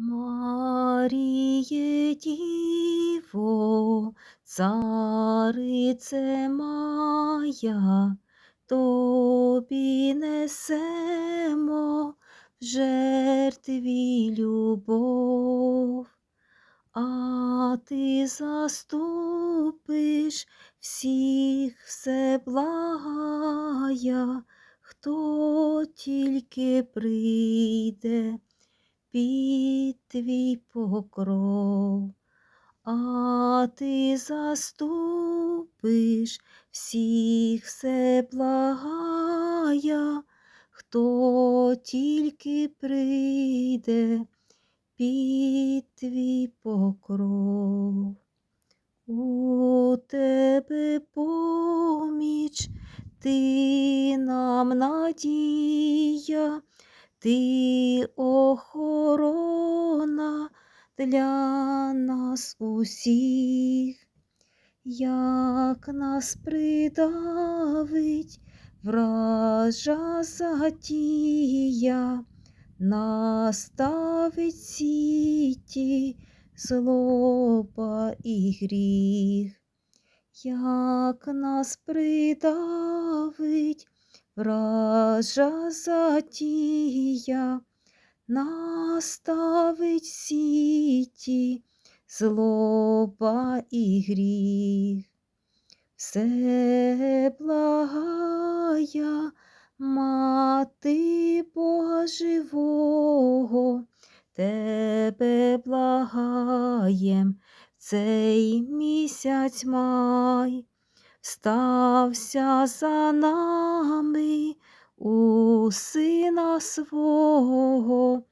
Маріє Діво, царице моя, тобі несемо в жертві любов, а ти заступиш всіх все благая, хто тільки прийде під твій покров, а ти заступиш всіх все благая, хто тільки прийде під твій покров. У тебе поміч, ти нам надія, ти охорона для нас усіх, як нас придавить вража затія, наставить сіті злоба і гріх, як нас придавить вража затія, наставить сіті злоба і гріх. Все благая мати Бога живого, тебе благаєм цей місяць май, стався за нами у сина свого,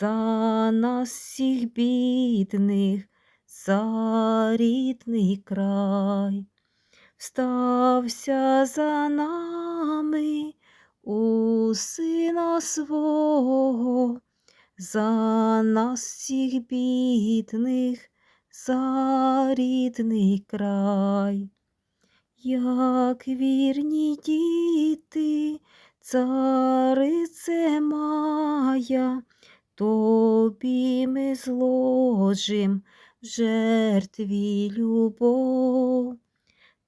за нас всіх бідних, за рідний край, встався за нами у сина свого, за нас всіх бідних, за рідний край. Як вірні діти, царице моя, тобі ми зложим в жертві любов.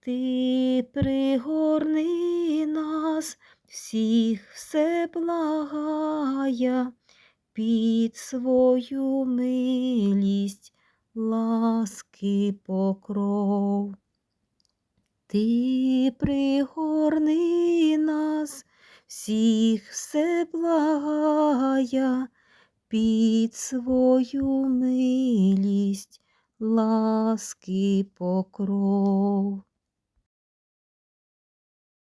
Ти пригорни нас, всіх все благая, під свою милість, ласки покров. Ти пригорни нас, всіх все благая, під свою милість, ласки покров.